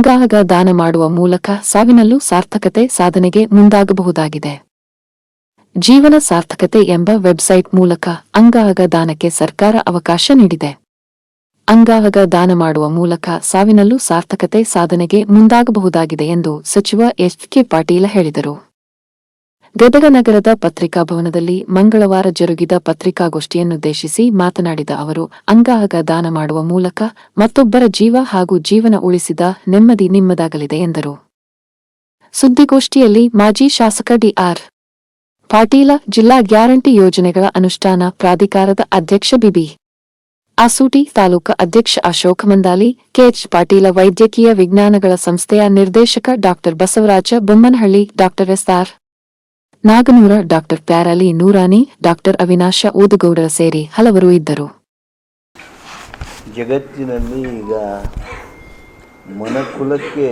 ಅಂಗಾಂಗ ದಾನ ಮಾಡುವ ಮೂಲಕ ಸಾವಿನಲ್ಲೂ ಸಾರ್ಥಕತೆ ಸಾಧನೆಗೆ ಮುಂದಾಗಬಹುದಾಗಿದೆ. ಜೀವನ ಸಾರ್ಥಕತೆ ಎಂಬ ವೆಬ್ಸೈಟ್ ಮೂಲಕ ಅಂಗಾಹಗ ದಾನಕ್ಕೆ ಸರ್ಕಾರ ಅವಕಾಶ ನೀಡಿದೆ. ಅಂಗಾಹಗ ದಾನ ಮಾಡುವ ಮೂಲಕ ಸಾವಿನಲ್ಲೂ ಸಾರ್ಥಕತೆ ಸಾಧನೆಗೆ ಮುಂದಾಗಬಹುದಾಗಿದೆ ಎಂದು ಸಚಿವ ಎಚ್ ಕೆ ಪಾಟೀಲ ಹೇಳಿದರು. ಗದಗ ನಗರದ ಪತ್ರಿಕಾ ಭವನದಲ್ಲಿ ಮಂಗಳವಾರ ಜರುಗಿದ ಪತ್ರಿಕಾಗೋಷ್ಠಿಯನ್ನುದ್ದೇಶಿಸಿ ಮಾತನಾಡಿದ ಅವರು ಅಂಗಾಂಗ ದಾನ ಮಾಡುವ ಮೂಲಕ ಮತ್ತೊಬ್ಬರ ಜೀವ ಹಾಗೂ ಜೀವನ ಉಳಿಸಿದ ನೆಮ್ಮದಿ ನಿಮ್ಮದಾಗಲಿದೆ ಎಂದರು. ಸುದ್ದಿಗೋಷ್ಠಿಯಲ್ಲಿ ಮಾಜಿ ಶಾಸಕ ಡಿಆರ್ ಪಾಟೀಲ, ಜಿಲ್ಲಾ ಗ್ಯಾರಂಟಿ ಯೋಜನೆಗಳ ಅನುಷ್ಠಾನ ಪ್ರಾಧಿಕಾರದ ಅಧ್ಯಕ್ಷ ಬಿಬಿ ಆಸೂಟಿ ತಾಲೂಕು ಅಧ್ಯಕ್ಷ ಅಶೋಕ ಮಂದಾಲಿ ಕೆಎಚ್ ಪಾಟೀಲ ವೈದ್ಯಕೀಯ ವಿಜ್ಞಾನಗಳ ಸಂಸ್ಥೆಯ ನಿರ್ದೇಶಕ ಡಾ ಬಸವರಾಜ ಬೊಮ್ಮನಹಳ್ಳಿ ಡಾ S R Naganur doctor Pyarali Noorani, doctor Avinash Odugoudar ಸೇರಿ ಹಲವರು ಇದ್ದರು. ಜಗತ್ತಿನಲ್ಲಿ ಈಗ ಮನಕುಲಕ್ಕೆ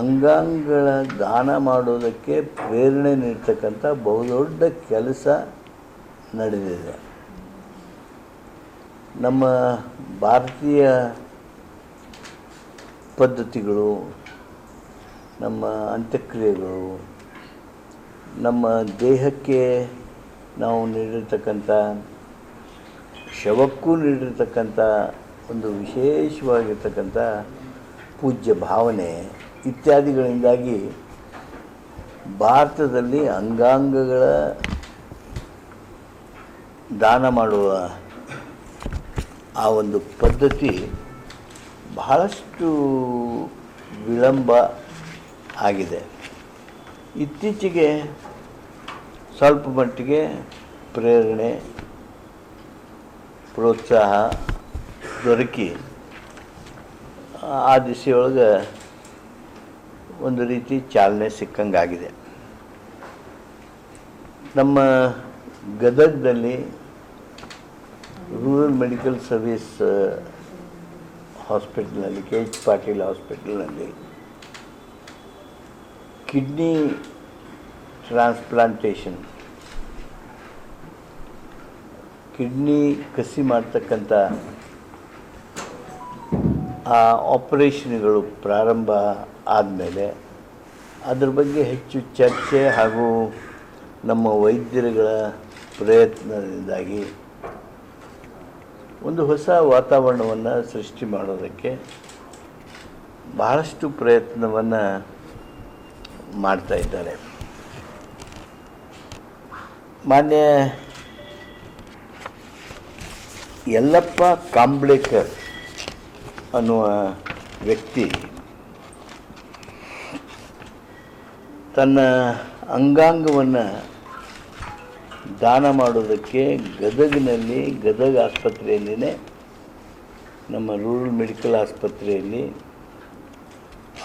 ಅಂಗಾಂಗಗಳ ದಾನ ಮಾಡೋದಕ್ಕೆ ಪ್ರೇರಣೆ ನೀಡ್ತಕ್ಕಂಥ ಬಹುದೊಡ್ಡ ಕೆಲಸ ನಡೆದಿದೆ. ನಮ್ಮ ಭಾರತೀಯ ಪದ್ಧತಿಗಳು, ನಮ್ಮ ಅಂತ್ಯಕ್ರಿಯೆಗಳು ನಮ್ಮ ದೇಹಕ್ಕೆ ನಾವು ನೀಡಿರ್ತಕ್ಕಂಥ, ಶವಕ್ಕೂ ನೀಡಿರ್ತಕ್ಕಂಥ ಒಂದು ವಿಶೇಷವಾಗಿರ್ತಕ್ಕಂಥ ಪೂಜ್ಯ ಭಾವನೆ ಇತ್ಯಾದಿಗಳಿಂದಾಗಿ ಭಾರತದಲ್ಲಿ ಅಂಗಾಂಗಗಳ ದಾನ ಮಾಡುವ ಆ ಒಂದು ಪದ್ಧತಿ ಬಹಳಷ್ಟು ವಿಳಂಬ ಆಗಿದೆ. ಇತ್ತೀಚೆಗೆ ಸ್ವಲ್ಪ ಮಟ್ಟಿಗೆ ಪ್ರೇರಣೆ, ಪ್ರೋತ್ಸಾಹ ದೊರಕಿ. ಆ ದಿಸೆಯೊಳಗೆ ಒಂದು ರೀತಿ ಚಾಲನೆ ಸಿಕ್ಕಂಗಾಗಿದೆ. ನಮ್ಮ ಗದಗದಲ್ಲಿ ರೂರಲ್ ಮೆಡಿಕಲ್ ಸರ್ವಿಸ್ ಹಾಸ್ಪಿಟಲ್ನಲ್ಲಿ, ಕೆ ಎಚ್ ಪಾಟೀಲ್ ಹಾಸ್ಪಿಟಲ್ನಲ್ಲಿ ಕಿಡ್ನಿ ಟ್ರಾನ್ಸ್ಪ್ಲಾಂಟೇಷನ್ ಕಿಡ್ನಿ ಕಸಿ ಮಾಡ್ತಕ್ಕಂಥ ಆ ಆಪರೇಷನ್ಗಳು ಪ್ರಾರಂಭ ಆದಮೇಲೆ ಅದ್ರ ಬಗ್ಗೆ ಹೆಚ್ಚು ಚರ್ಚೆ ಹಾಗೂ ನಮ್ಮ ವೈದ್ಯರುಗಳ ಪ್ರಯತ್ನದಿಂದಾಗಿ ಒಂದು ಹೊಸ ವಾತಾವರಣವನ್ನು ಸೃಷ್ಟಿ ಮಾಡೋದಕ್ಕೆ ಬಹಳಷ್ಟು ಪ್ರಯತ್ನವನ್ನು ಮಾಡ್ತಾ ಇದ್ದಾರೆ. ಮಾನ್ಯ ಯಲ್ಲಪ್ಪ ಕಾಂಬ್ಳೇಕರ್ ಅನ್ನುವ ವ್ಯಕ್ತಿ ತನ್ನ ಅಂಗಾಂಗವನ್ನು ದಾನ ಮಾಡೋದಕ್ಕೆ ಗದಗಿನಲ್ಲಿ ಗದಗ ಆಸ್ಪತ್ರೆಯಲ್ಲಿನೇ, ನಮ್ಮ ರೂರಲ್ ಮೆಡಿಕಲ್ ಆಸ್ಪತ್ರೆಯಲ್ಲಿ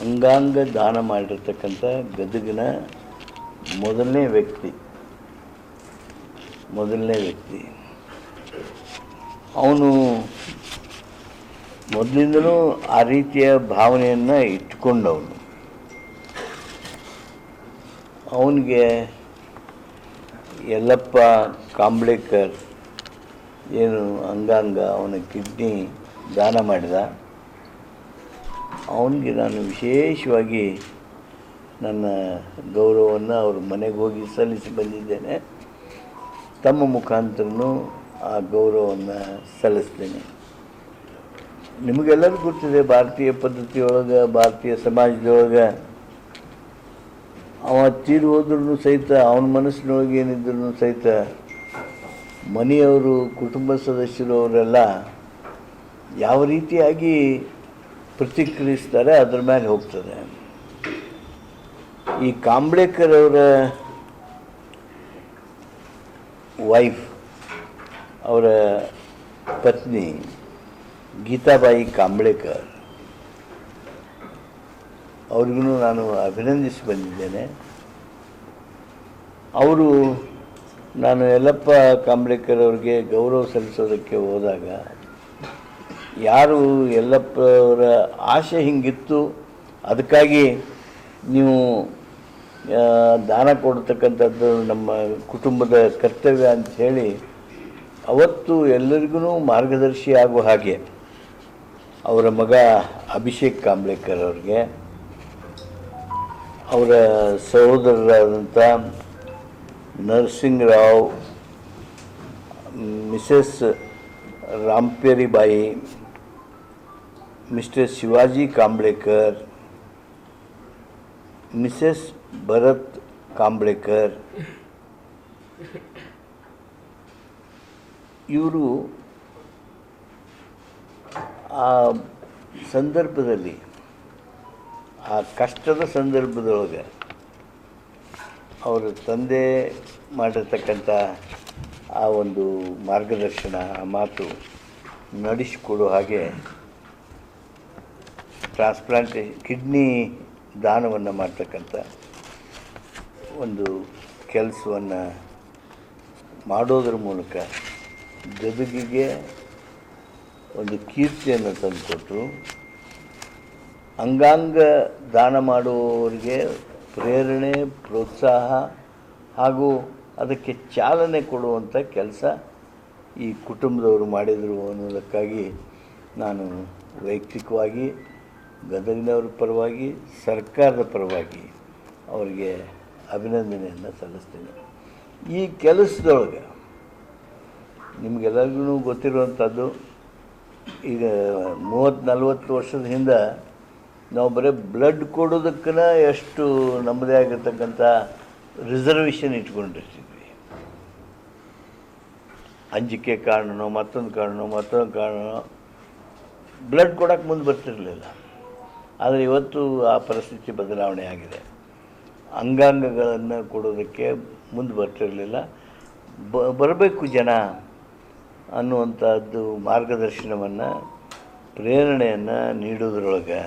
ಅಂಗಾಂಗ ದಾನ ಮಾಡಿರ್ತಕ್ಕಂಥ ಗದಗಿನ ಮೊದಲನೇ ವ್ಯಕ್ತಿ. ಮೊದಲನೇ ವ್ಯಕ್ತಿ. ಅವನು ಮೊದಲಿಂದಲೂ ಆ ರೀತಿಯ ಭಾವನೆಯನ್ನು ಇಟ್ಕೊಂಡವನು ಅವನಿಗೆ ಯಲ್ಲಪ್ಪ ಕಾಂಬ್ಳೇಕರ್ ಏನು ಅಂಗಾಂಗ, ಅವನ ಕಿಡ್ನಿ ದಾನ ಮಾಡಿದ. ಅವನಿಗೆ ನಾನು ವಿಶೇಷವಾಗಿ ನನ್ನ ಗೌರವವನ್ನು ಅವ್ರ ಮನೆಗೆ ಹೋಗಿ ಸಲ್ಲಿಸಿ ಬಂದಿದ್ದೇನೆ. ತಮ್ಮ ಮುಖಾಂತರನೂ ಆ ಗೌರವವನ್ನು ಸಲ್ಲಿಸ್ತೇನೆ. ನಿಮಗೆಲ್ಲರೂ ಗೊತ್ತಿದೆ, ಭಾರತೀಯ ಪದ್ಧತಿಯೊಳಗೆ, ಭಾರತೀಯ ಸಮಾಜದೊಳಗೆ ಅವ ತೀರು ಹೋದ್ರೂ ಸಹಿತ, ಅವನ ಮನಸ್ಸಿನೊಳಗೆ ಏನಿದ್ರು ಸಹಿತ ಮನೆಯವರು, ಕುಟುಂಬ ಸದಸ್ಯರು ಅವರೆಲ್ಲ ಯಾವ ರೀತಿಯಾಗಿ ಪ್ರತಿಕ್ರಿಯಿಸ್ತಾರೆ, ಅದ್ರ ಮೇಲೆ ಹೋಗ್ತದೆ. ಈ ಕಾಂಬ್ಳೇಕರ್ ಅವರ ವೈಫ್, ಅವರ ಪತ್ನಿ, ಗೀತಾಬಾಯಿ ಕಾಂಬ್ಳೇಕರ್ ಅವ್ರಿಗೂ ನಾನು ಅಭಿನಂದಿಸಿ ಬಂದಿದ್ದೇನೆ. ಅವರು, ನಾನು ಯಲ್ಲಪ್ಪ ಕಾಂಬ್ಳೇಕರ್ ಅವ್ರಿಗೆ ಗೌರವ ಸಲ್ಲಿಸೋದಕ್ಕೆ ಹೋದಾಗ ಯಾರು ಯಲ್ಲಪ್ಪ ಅವರ ಆಸೆ ಹಿಂಗಿತ್ತು, ಅದಕ್ಕಾಗಿ ನೀವು ದಾನ ಕೊಡ್ತಕ್ಕಂಥದ್ದು ನಮ್ಮ ಕುಟುಂಬದ ಕರ್ತವ್ಯ ಅಂತ ಹೇಳಿ ಅವತ್ತು ಎಲ್ಲರಿಗೂ ಮಾರ್ಗದರ್ಶಿ ಆಗುವ ಹಾಗೆ ಅವರ ಮಗ ಅಭಿಷೇಕ್ ಕಾಂಬ್ಳೇಕರ್ ಅವ್ರಿಗೆ, ಅವರ ಸಹೋದರರಾದಂಥ Narasingrao Mrs Rampyaribai mister Shivaji Kamblekar Mrs Bharat Kamblekar ಇವರು, ಆ ಸಂದರ್ಭದಲ್ಲಿ, ಆ ಕಷ್ಟದ ಸಂದರ್ಭದೊಳಗೆ ಅವರ ತಂದೆ ಮಾಡಿರ್ತಕ್ಕಂಥ ಆ ಒಂದು ಮಾರ್ಗದರ್ಶನ, ಆ ಮಾತು ನಡೆಸಿಕೊಡೋ ಹಾಗೆ ಟ್ರಾನ್ಸ್ಪ್ಲಾಂಟೇ ಕಿಡ್ನಿ ದಾನವನ್ನು ಮಾಡ್ತಕ್ಕಂಥ ಒಂದು ಕೆಲಸವನ್ನು ಮಾಡೋದ್ರ ಮೂಲಕ ಗದುಗಿಗೆ ಒಂದು ಕೀರ್ತಿಯನ್ನು ತಂದುಕೊಟ್ರು. ಅಂಗಾಂಗ ದಾನ ಮಾಡುವವರಿಗೆ ಪ್ರೇರಣೆ, ಪ್ರೋತ್ಸಾಹ ಹಾಗೂ ಅದಕ್ಕೆ ಚಾಲನೆ ಕೊಡುವಂಥ ಕೆಲಸ ಈ ಕುಟುಂಬದವರು ಮಾಡಿದರು ಅನ್ನೋದಕ್ಕಾಗಿ ನಾನು ವೈಯಕ್ತಿಕವಾಗಿ ಗದಗಿನವ್ರ ಪರವಾಗಿ, ಸರ್ಕಾರದ ಪರವಾಗಿ ಅವರಿಗೆ ಅಭಿನಂದನೆಯನ್ನು ಸಲ್ಲಿಸ್ತೇನೆ. ಈ ಕೆಲಸದೊಳಗೆ ನಿಮಗೆಲ್ಲರಿಗೂ ಗೊತ್ತಿರುವಂಥದ್ದು, ಈಗ ಮೂವತ್ತು ನಲ್ವತ್ತು ವರ್ಷದ ಹಿಂದೆ ನಾವು ಬರೀ ಬ್ಲಡ್ ಕೊಡೋದಕ್ಕನ ಎಷ್ಟು ನಮ್ಮದೇ ಆಗಿರ್ತಕ್ಕಂಥ ರಿಸರ್ವೇಷನ್ ಇಟ್ಕೊಂಡಿರ್ತಿದ್ವಿ ಅಂಜಿಕೆ ಕಾರಣನೋ, ಮತ್ತೊಂದು ಕಾರಣನೋ ಮತ್ತೊಂದು ಕಾರಣನೋ ಬ್ಲಡ್ ಕೊಡೋಕೆ ಮುಂದೆ ಬರ್ತಿರಲಿಲ್ಲ. ಆದರೆ ಇವತ್ತು ಆ ಪರಿಸ್ಥಿತಿ ಬದಲಾವಣೆ ಆಗಿದೆ. ಅಂಗಾಂಗಗಳನ್ನು ಕೊಡೋದಕ್ಕೆ ಮುಂದೆ ಬರ್ತಿರಲಿಲ್ಲ. ಬ, ಬರಬೇಕು ಜನ ಅನ್ನುವಂಥದ್ದು ಮಾರ್ಗದರ್ಶನವನ್ನು, ಪ್ರೇರಣೆಯನ್ನು ನೀಡೋದ್ರೊಳಗೆ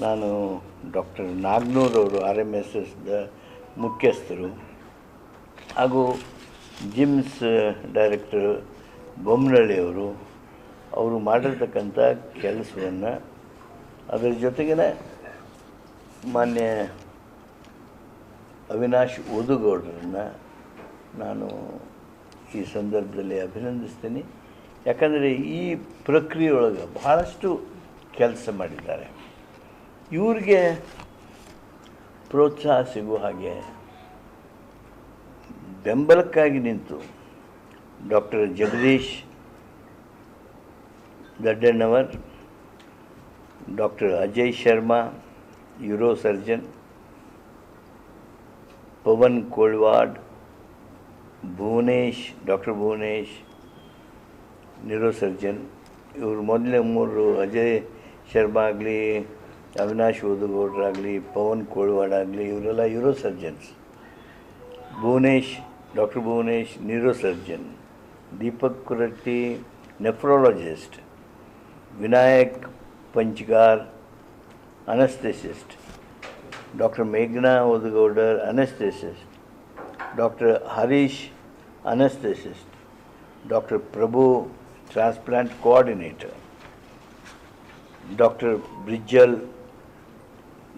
ನಾನು ಡಾಕ್ಟರ್ ನಾಗ್ನೂರವರು ಆರ್ ಎಂ ಎಸ್ ಎಸ್ದ ಮುಖ್ಯಸ್ಥರು ಹಾಗೂ ಜಿಮ್ಸ್ ಡೈರೆಕ್ಟರ್ ಬೊಮ್ಮನಹಳ್ಳಿಯವರು ಅವರು ಮಾಡಿರ್ತಕ್ಕಂಥ ಕೆಲಸವನ್ನು ಅದರ ಜೊತೆಗೇ ಮಾನ್ಯ ಅವಿನಾಶ್ ಓದುಗೌಡರನ್ನು ನಾನು ಈ ಸಂದರ್ಭದಲ್ಲಿ ಅಭಿನಂದಿಸ್ತೀನಿ. ಯಾಕಂದರೆ ಈ ಪ್ರಕ್ರಿಯೆಯೊಳಗೆ ಬಹಳಷ್ಟು ಕೆಲಸ ಮಾಡಿದ್ದಾರೆ. ಇವ್ರಿಗೆ ಪ್ರೋತ್ಸಾಹ ಸಿಗುವ ಹಾಗೆ ಬೆಂಬಲಕ್ಕಾಗಿ ನಿಂತು doctor Jagadish Daddannavar doctor Ajay Sharma, uro surgeon, Pavan Kolwad, Bhuvanesh, doctor Bhuvanesh, neuro surgeon. ಇವರು ಮೊದಲೇ ಮೂರು ಅಜಯ್ ಶರ್ಮಾ ಆಗಲಿ, ಅವಿನಾಶ್ ಓದುಗೌಡ್ರಾಗಲಿ ಪವನ್ ಕೋಳ್ವಾಡ್ ಆಗಲಿ, ಇವರೆಲ್ಲ neurosurgeons. Bhuvanesh, doctor Bhuvanesh, neurosurgeon. Deepak Kuratti nephrologist. Vinayak Panchgar, anaesthetist. Doctor ಮೇಘನಾ Odugoudar, anaesthetist. Doctor Harish, anaesthetist. Doctor Prabhu, transplant coordinator. Doctor Brijjal,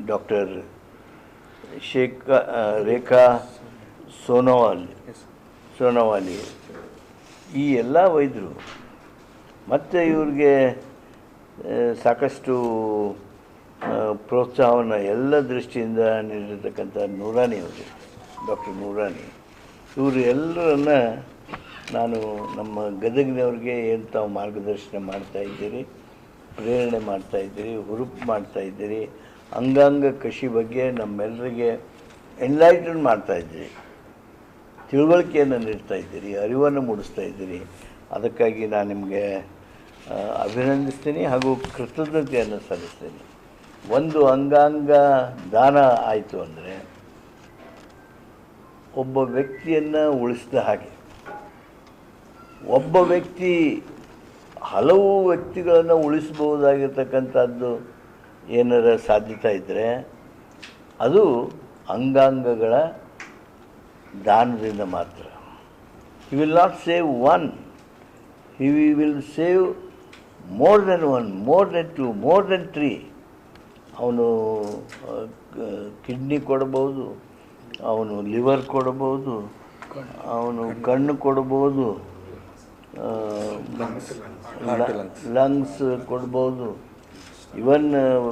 doctor Shekha Rekha Sonawali Sonawali. ಈ ಎಲ್ಲ ವೈದ್ಯರು, ಮತ್ತು ಇವ್ರಿಗೆ ಸಾಕಷ್ಟು ಪ್ರೋತ್ಸಾಹವನ್ನು ಎಲ್ಲ ದೃಷ್ಟಿಯಿಂದ ನೀಡಿರ್ತಕ್ಕಂಥ ನೂರಾನಿ ಅವರು, ಡಾಕ್ಟರ್ ನೂರಾನಿ. ಇವರು ಎಲ್ಲರನ್ನ ನಾನು ನಮ್ಮ ಗದಗಿನವ್ರಿಗೆ ಏನು ತಾವು ಮಾರ್ಗದರ್ಶನ ಮಾಡ್ತಾ ಇದ್ದೀರಿ, ಪ್ರೇರಣೆ ಮಾಡ್ತಾ ಇದ್ದೀರಿ, ಹುರುಪು ಮಾಡ್ತಾ ಇದ್ದೀರಿ, ಅಂಗಾಂಗ ಕೃಷಿ ಬಗ್ಗೆ ನಮ್ಮೆಲ್ಲರಿಗೆ ಎನ್ಲೈಟನ್ ಮಾಡ್ತಾ ಇದ್ದೀರಿ. ತಿಳುವಳಿಕೆಯನ್ನು ನೀಡ್ತಾ ಇದ್ದೀರಿ, ಅರಿವನ್ನು ಮೂಡಿಸ್ತಾ ಇದ್ದೀರಿ. ಅದಕ್ಕಾಗಿ ನಾನು ನಿಮಗೆ ಅಭಿನಂದಿಸ್ತೀನಿ ಹಾಗೂ ಕೃತಜ್ಞತೆಯನ್ನು ಸಲ್ಲಿಸ್ತೀನಿ. ಒಂದು ಅಂಗಾಂಗ ದಾನ ಆಯಿತು ಅಂದರೆ ಒಬ್ಬ ವ್ಯಕ್ತಿಯನ್ನು ಉಳಿಸಿದ ಹಾಗೆ. ಒಬ್ಬ ವ್ಯಕ್ತಿ ಹಲವು ವ್ಯಕ್ತಿಗಳನ್ನು ಉಳಿಸಬಹುದಾಗಿರ್ತಕ್ಕಂಥದ್ದು ಏನಾರ ಸಾಧ್ಯತೆ ಇದ್ದರೆ ಅದು ಅಂಗಾಂಗಗಳ ದಾನದಿಂದ ಮಾತ್ರ. He will not save one he will save more than one more than two more than three ಅವನು ಕಿಡ್ನಿ ಕೊಡ್ಬೋದು ಅವನು ಲಿವರ್ ಕೊಡ್ಬೋದು ಅವನು ಕಣ್ಣು ಕೊಡ್ಬೋದು ಲಂಗ್ಸ್ ಕೊಡ್ಬೋದು. ಇವನ್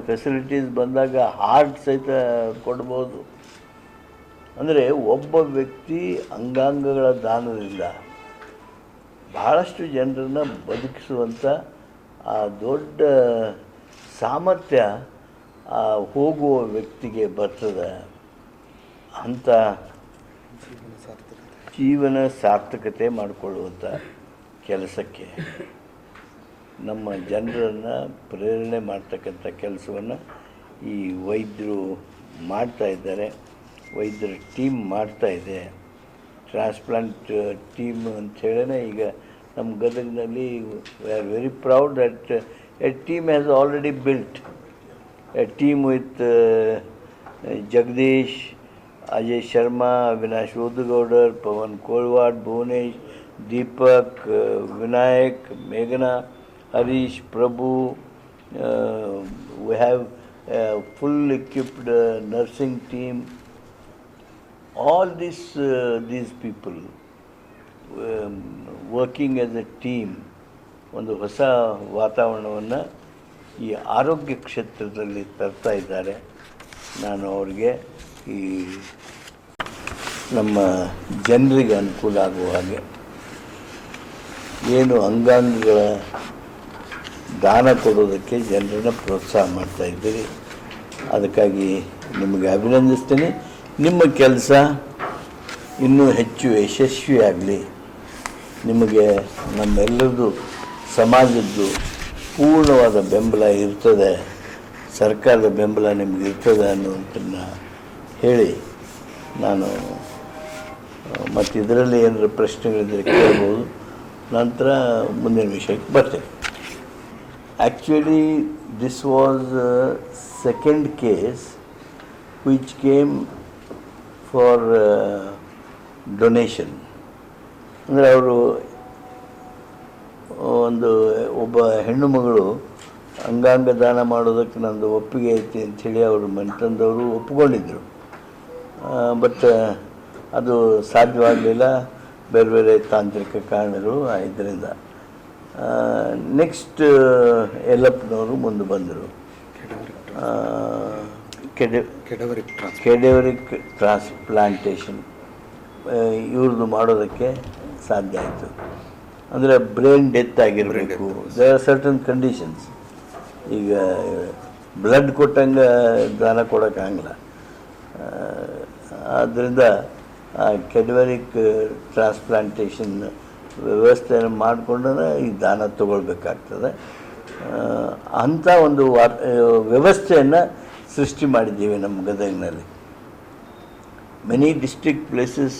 ಫೆಸಿಲಿಟೀಸ್ ಬಂದಾಗ ಹಾರ್ಟ್ ಸಹಿತ ಕೊಡ್ಬೋದು. ಅಂದರೆ ಒಬ್ಬ ವ್ಯಕ್ತಿ ಅಂಗಾಂಗಗಳ ದಾನದಿಂದ ಬಹಳಷ್ಟು ಜನರನ್ನು ಬದುಕಿಸುವಂಥ ಆ ದೊಡ್ಡ ಸಾಮರ್ಥ್ಯ, ಆ, ಹೋಗುವ ವ್ಯಕ್ತಿಗೆ ಬರ್ತದೆ ಅಂಥ ಜೀವನ ಸಾರ್ಥಕತೆ ಮಾಡಿಕೊಳ್ಳುವಂಥ ಕೆಲಸಕ್ಕೆ ನಮ್ಮ ಜನರನ್ನು ಪ್ರೇರಣೆ ಮಾಡ್ತಕ್ಕಂಥ ಕೆಲಸವನ್ನು ಈ ವೈದ್ಯರು ಮಾಡ್ತಾ ಇದ್ದಾರೆ. ವೈದ್ಯರ ಟೀಮ್ ಮಾಡ್ತಾ ಇದೆ. ಟ್ರಾನ್ಸ್ಪ್ಲಾಂಟ್ ಟೀಮ್ ಅಂತ ಈಗ ನಮ್ಮ ಗದಗಿನಲ್ಲಿ we are very proud that a team has already built a team with Jagadish Ajay Sharma Avinash Odugoudar Pavan Kolwad Bhuvanesh Deepak ಆ, ವಿನಾಯಕ್ ಮೇಘನಾ Harish Prabhu we have full equipped nursing team all this uh, these people um, working a team ಒಂದು ಹೊಸ ವಾತಾವರಣವನ್ನು ಈ ಆರೋಗ್ಯ ಕ್ಷೇತ್ರದಲ್ಲಿ ತರ್ತಾ ಇದ್ದಾರೆ. ನಾನು ಅವ್ರಿಗೆ ಈ ನಮ್ಮ ಜನರಿಗೆ ಅನುಕೂಲ ಆಗುವ ಹಾಗೆ ಏನು ಅಂಗಾಂಗಗಳ ದಾನ ಕೊಡೋದಕ್ಕೆ ಜನರನ್ನು ಪ್ರೋತ್ಸಾಹ ಮಾಡ್ತಾ ಇದ್ದೀರಿ. ಅದಕ್ಕಾಗಿ ನಿಮಗೆ ಅಭಿನಂದಿಸ್ತೇನೆ. ನಿಮ್ಮ ಕೆಲಸ ಇನ್ನೂ ಹೆಚ್ಚು ಯಶಸ್ವಿಯಾಗಲಿ. ನಿಮಗೆ ನಮ್ಮೆಲ್ಲರದ್ದು ಸಮಾಜದ್ದು ಪೂರ್ಣವಾದ ಬೆಂಬಲ ಇರ್ತದೆ, ಸರ್ಕಾರದ ಬೆಂಬಲ ನಿಮಗೆ ಇರ್ತದೆ ಅನ್ನುವಂಥನ್ನ ಹೇಳಿ ನಾನು ಮತ್ತು ಇದರಲ್ಲಿ ಏನಾದರೂ ಪ್ರಶ್ನೆಗಳಿದ್ದರೆ ಕೇಳ್ಬೋದು. ನಂತರ ಮುಂದಿನ ವಿಷಯಕ್ಕೆ ಬರ್ತೇನೆ. Actually this was second case which came for donation ಅಂದರೆ ಅವರು ಒಂದು ಒಬ್ಬ ಹೆಣ್ಣು ಮಗಳು ಅಂಗಾಂಗ ದಾನ ಮಾಡೋದಕ್ಕೆ ನಂದು ಒಪ್ಪಿಗೆ ಐತಿ ಅಂಥೇಳಿ ಅವರು ಮನೆತಂದವರು ಒಪ್ಪಿಕೊಂಡಿದ್ದರು ಬಟ್ ಅದು ಸಾಧ್ಯವಾಗಲಿಲ್ಲ. ಬೇರೆ ಬೇರೆ ತಾಂತ್ರಿಕ ಕಾರಣಗಳು ಇದರಿಂದ ನೆಕ್ಸ್ಟ್ ಎಲ್ಲಪ್ಪನವರು ಮುಂದೆ ಬಂದರು. ಕೆಡೆ ಕೆಡೆವರಿಕ್ ಟ್ರಾನ್ಸ್ಪ್ಲಾಂಟೇಷನ್ ಇವ್ರದ್ದು ಮಾಡೋದಕ್ಕೆ ಸಾಧ್ಯ ಆಯಿತು. ಅಂದರೆ ಬ್ರೈನ್ ಡೆತ್ ಆಗಿರಬೇಕು. ದೇ ಆರ್ ಸರ್ಟನ್ ಕಂಡೀಷನ್ಸ್ ಈಗ ಬ್ಲಡ್ ಕೊಟ್ಟಂಗೆ ದಾನ ಕೊಡೋಕ್ಕಾಗಲ್ಲ ಆದ್ದರಿಂದ ಕೆಡವರಿಕ್ ಟ್ರಾನ್ಸ್ಪ್ಲಾಂಟೇಷನ್ ವ್ಯವಸ್ಥೆಯನ್ನು ಮಾಡಿಕೊಂಡ್ರೆ ಈ ದಾನ ತಗೊಳ್ಬೇಕಾಗ್ತದೆ. ಆ, ಅಂಥ ಒಂದು ವ್ಯವಸ್ಥೆಯನ್ನು ಸೃಷ್ಟಿ ಮಾಡಿದ್ದೀವಿ ನಮ್ಮ ಗದಗಿನಲ್ಲಿ. Many district places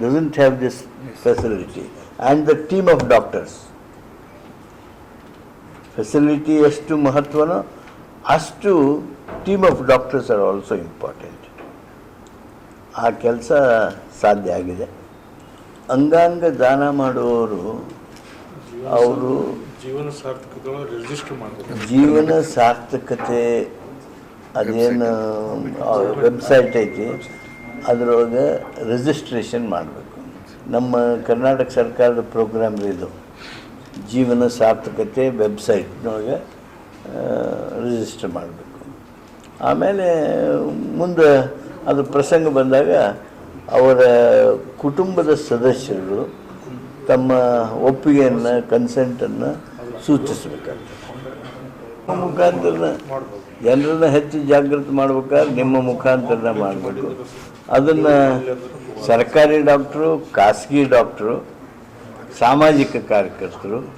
doesn't have this facility and the team of doctors facility ಎಷ್ಟು ಮಹತ್ವನೋ ಅಷ್ಟು team of doctors are also important ಆ ಕೆಲಸ ಸಾಧ್ಯ ಆಗಿದೆ. ಅಂಗಾಂಗ ದಾನ ಮಾಡುವವರು ಅವರು ಜೀವನ ಸಾರ್ಥಕತೆ ಜೀವನ ಸಾರ್ಥಕತೆ ಅದೇನು ವೆಬ್ಸೈಟ್ ಐತಿ ಅದರೊಳಗೆ ರಿಜಿಸ್ಟ್ರೇಷನ್ ಮಾಡಬೇಕು. ನಮ್ಮ ಕರ್ನಾಟಕ ಸರ್ಕಾರದ ಪ್ರೋಗ್ರಾಮ್ ಇದು. ಜೀವನ ಸಾರ್ಥಕತೆ ವೆಬ್ಸೈಟ್ನೊಳಗೆ ರಿಜಿಸ್ಟರ್ ಮಾಡಬೇಕು. ಆಮೇಲೆ ಮುಂದೆ ಅದು ಪ್ರಸಂಗ ಬಂದಾಗ ಅವರ ಕುಟುಂಬದ ಸದಸ್ಯರು ತಮ್ಮ ಒಪ್ಪಿಗೆಯನ್ನು ಕನ್ಸೆಂಟನ್ನು ಸೂಚಿಸಬೇಕಾಗ್ತದೆ. ಮುಖಾಂತರ ಜನರನ್ನ ಹೆಚ್ಚು ಜಾಗೃತಿ ಮಾಡ್ಬೇಕಾದ್ರೆ ನಿಮ್ಮ ಮುಖಾಂತರ ಮಾಡಬೇಕು. ಅದನ್ನು ಸರ್ಕಾರಿ ಡಾಕ್ಟ್ರು, ಖಾಸಗಿ ಡಾಕ್ಟ್ರು, ಸಾಮಾಜಿಕ ಕಾರ್ಯಕರ್ತರು,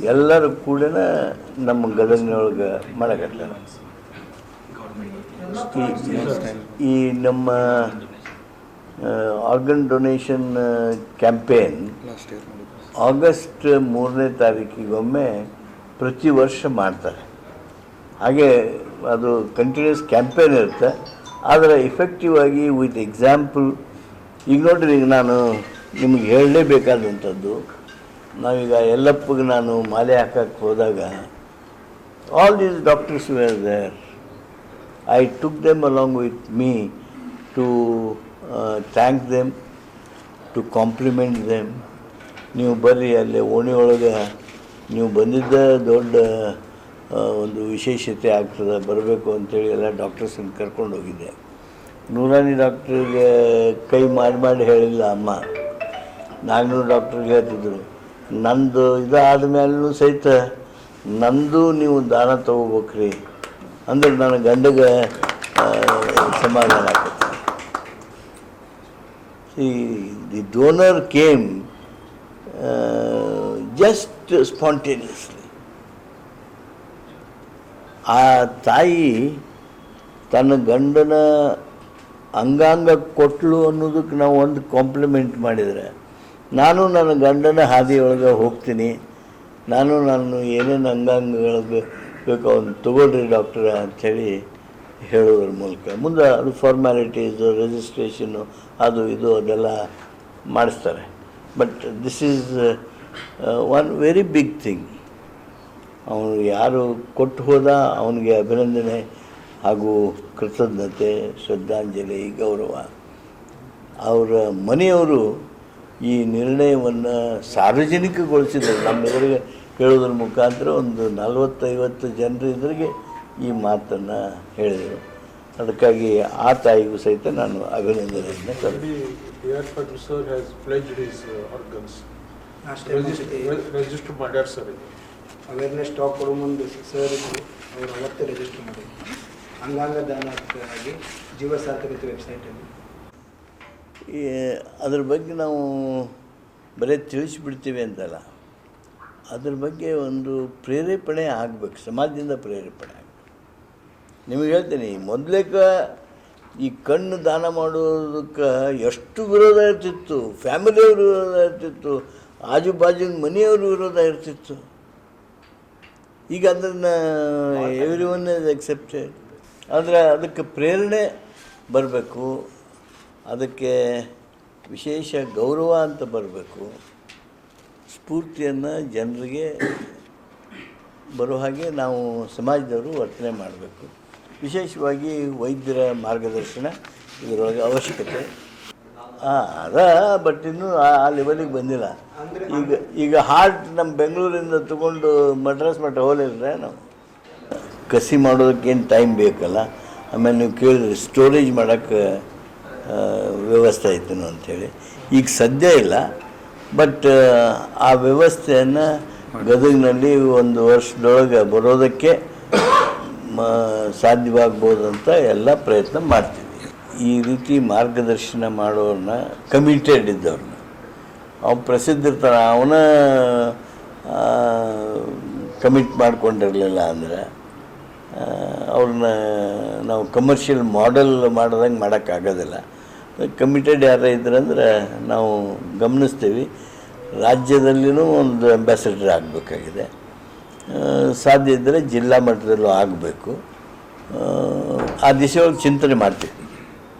ಎಲ್ಲರೂ ಕೂಡ ನಮ್ಮ ಗದಗಿನೊಳಗೆ ಮಳೆಗಟ್ಟಲ. ಈ- ನಮ್ಮ ಆರ್ಗನ್ ಡೊನೇಷನ್ ಕ್ಯಾಂಪೇನ್ ಆಗಸ್ಟ್ ಮೂರನೇ ತಾರೀಕಿಗೊಮ್ಮೆ ಪ್ರತಿ ವರ್ಷ ಮಾಡ್ತಾರೆ. ಹಾಗೆ ಅದು ಕಂಟಿನ್ಯೂಸ್ ಕ್ಯಾಂಪೇನ್ ಇರುತ್ತೆ. ಆದರೆ ಇಫೆಕ್ಟಿವ್ ಆಗಿ ವಿತ್ ಎಕ್ಸಾಂಪಲ್ ಈಗ ನೋಡ್ರಿ, ಈಗ ನಾನು ನಿಮ್ಗೆ ಹೇಳಲೇಬೇಕಾದಂಥದ್ದು, ನಾವೀಗ ಎಲ್ಲಪ್ಪಗೆ ನಾನು ಮಾಲೆ ಹಾಕಕ್ಕೆ ಹೋದಾಗ all these doctors were there I took them along with me to thank them to compliment them ನೀವು ಬರ್ರಿ, ಅಲ್ಲೇ ಓಣಿ ಒಳಗೆ ನೀವು ಬಂದಿದ್ದ ದೊಡ್ಡ ಒಂದು ವಿಶೇಷತೆ ಆಗ್ತದೆ, ಬರಬೇಕು ಅಂತೇಳಿ ಎಲ್ಲ ಡಾಕ್ಟರ್ಸನ್ನು ಕರ್ಕೊಂಡು ಹೋಗಿದ್ದೆ. ನೂರಾನಿ ಡಾಕ್ಟ್ರಿಗೆ ಕೈ ಮಾಡಿ ಮಾಡಿ ಹೇಳಿಲ್ಲ ಅಮ್ಮ. ನಾಲ್ನೂರು ಡಾಕ್ಟ್ರಿಗೆ ಹೇಳ್ತಿದ್ರು. ನಂದು ಇದಾದ ಮೇಲೂ ಸಹಿತ ನಂದು ನೀವು ದಾನ ತೊಗೋಬೇಕ್ರಿ ಅಂದ್ರೆ ನನ್ನ ಗಂಡಗೆ ಸಮಾಧಾನ ಆಗುತ್ತೆ ಈ the donor came just spontaneously ಆ ತಾಯಿ ತನ್ನ ಗಂಡನ ಅಂಗಾಂಗ ಕೊಟ್ಲು ಅನ್ನೋದಕ್ಕೆ ನಾವು ಒಂದು ಕಾಂಪ್ಲಿಮೆಂಟ್ ಮಾಡಿದರೆ, ನಾನು ನನ್ನ ಗಂಡನ ಹಾದಿಯೊಳಗೆ ಹೋಗ್ತೀನಿ, ನಾನು ನಾನು ಏನೇನು ಅಂಗಾಂಗಗಳು ಬೇಕು ಬೇಕೋ ಅವ್ನು ತಗೊಳ್ರಿ ಡಾಕ್ಟ್ರ ಅಂಥೇಳಿ ಹೇಳೋದ್ರ ಮೂಲಕ. ಮುಂದೆ ಅದು ಫಾರ್ಮ್ಯಾಲಿಟೀಸು ರಿಜಿಸ್ಟ್ರೇಷನ್ನು ಅದು ಇದು ಅದೆಲ್ಲ ಮಾಡಿಸ್ತಾರೆ. But this is one very big thing ಅವನು ಯಾರು ಕೊಟ್ಟು ಹೋದ ಅವನಿಗೆ ಅಭಿನಂದನೆ. ಹಾಗೂ ಕೃತಜ್ಞತೆ ಶ್ರದ್ಧಾಂಜಲಿ ಗೌರವ. ಅವರ ಮನೆಯವರು ಈ ನಿರ್ಣಯವನ್ನು ಸಾರ್ವಜನಿಕಗೊಳಿಸಿದರು. ನಮ್ಮೆದುರಿಗೆ ಹೇಳೋದ್ರ ಮುಖಾಂತರ ಒಂದು ನಲವತ್ತೈವತ್ತು ಜನರ ಎದುರಿಗೆ ಈ ಮಾತನ್ನು ಹೇಳಿದರು. ಅದಕ್ಕಾಗಿ ಆ ತಾಯಿಗೂ ಸಹಿತ ನಾನು ಅಭಿನಂದನೆಯನ್ನು ಸರ್. ಅವೇರ್ನೆಸ್ ಟಾಕ್ ಕೊಡೋ ಮುಂದೆ ಸರ್ ಅವರು ಅವತ್ತೇ ರಿಜಿಸ್ಟರ್ ಮಾಡಿದ್ರು. ಅಂಗಾಂಗ ದಾನಕ್ಕಾಗಿ ಜೀವ ಸಾರ್ಥಕತೆ ವೆಬ್ಸೈಟಲ್ಲಿ ಈ ಅದ್ರ ಬಗ್ಗೆ ನಾವು ಬರೀ ತಿಳಿಸಿಬಿಡ್ತೀವಿ ಅಂತಲ್ಲ. ಅದ್ರ ಬಗ್ಗೆ ಒಂದು ಪ್ರೇರೇಪಣೆ ಆಗಬೇಕು ಸಮಾಜದಿಂದ ಪ್ರೇರೇಪಣೆ ಆಗಬೇಕು. ನಿಮಗೆ ಹೇಳ್ತೀನಿ ಮೊದಲೇಕ ಈ ಕಣ್ಣು ದಾನ ಮಾಡೋದಕ್ಕೆ ಎಷ್ಟು ವಿರೋಧ ಇರ್ತಿತ್ತು ಫ್ಯಾಮಿಲಿಯವರು ವಿರೋಧ ಇರ್ತಿತ್ತು ಆಜು ಬಾಜು ಮನೆಯವರು ವಿರೋಧ ಇರ್ತಿತ್ತು. ಈಗ ಅದನ್ನು ಎವ್ರಿ ಒನ್ ಇಸ್ ಎಕ್ಸೆಪ್ಟೆಡ್ ಆದರೆ ಅದಕ್ಕೆ ಪ್ರೇರಣೆ ಬರಬೇಕು ಅದಕ್ಕೆ ವಿಶೇಷ ಗೌರವ ಅಂತ ಬರಬೇಕು ಸ್ಫೂರ್ತಿಯನ್ನು ಜನರಿಗೆ ಬರೋ ಹಾಗೆ ನಾವು ಸಮಾಜದವರು ವರ್ತನೆ ಮಾಡಬೇಕು. ವಿಶೇಷವಾಗಿ ವೈದ್ಯರ ಮಾರ್ಗದರ್ಶನ ಇದರೊಳಗೆ ಅವಶ್ಯಕತೆ. ಹಾಂ ಅದ ಬಟ್ ಇನ್ನೂ ಆ ಲೆವೆಲಿಗೆ ಬಂದಿಲ್ಲ. ಈಗ ಈಗ ಹಾರ್ಟ್ ನಮ್ಮ ಬೆಂಗಳೂರಿಂದ ತಗೊಂಡು ಮಡ್ರಾಸ್ ಮಟ್ಟ ಹೋಲಿದ್ರೆ ನಾವು ಕಸಿ ಮಾಡೋದಕ್ಕೇನು ಟೈಮ್ ಬೇಕಲ್ಲ? ಆಮೇಲೆ ನೀವು ಕೇಳಿದ್ರೆ ಸ್ಟೋರೇಜ್ ಮಾಡೋಕ್ಕೆ ವ್ಯವಸ್ಥೆ ಐತೇನೋ ಅಂಥೇಳಿ ಈಗ ಸದ್ಯ ಇಲ್ಲ ಬಟ್ ಆ ವ್ಯವಸ್ಥೆಯನ್ನು ಗದಗಿನಲ್ಲಿ ಒಂದು ವರ್ಷದೊಳಗೆ ಬರೋದಕ್ಕೆ ಸಾಧ್ಯವಾಗ್ಬೋದು ಅಂತ ಎಲ್ಲ ಪ್ರಯತ್ನ ಮಾಡ್ತೀವಿ ಈ ರೀತಿ ಮಾರ್ಗದರ್ಶನ ಮಾಡೋರನ್ನ ಕಮಿಟೆಡ್ ಇದ್ದವ್ರನ್ನ ಅವ್ನು ಪ್ರಸಿದ್ಧ ಇರ್ತಾನೆ ಅವನ ಕಮಿಟ್ ಮಾಡ್ಕೊಂಡಿರಲಿಲ್ಲ ಅಂದರೆ ಅವ್ರನ್ನ ನಾವು ಕಮರ್ಷಿಯಲ್ ಮಾಡೆಲ್ ಮಾಡ್ದಂಗೆ ಮಾಡೋಕ್ಕಾಗೋದಿಲ್ಲ. ಕಮಿಟೆಡ್ ಯಾರು ಇದ್ರಂದ್ರೆ ನಾವು ಗಮನಿಸ್ತೀವಿ. ರಾಜ್ಯದಲ್ಲಿನೂ ಒಂದು ಅಂಬಾಸಿಡರ್ ಆಗಬೇಕಾಗಿದೆ. ಸಾಧ್ಯ ಇದ್ದರೆ ಜಿಲ್ಲಾ ಮಟ್ಟದಲ್ಲೂ ಆಗಬೇಕು. ಆ ದಿಶೆಯೊಳಗೆ ಚಿಂತನೆ ಮಾಡ್ತೀವಿ.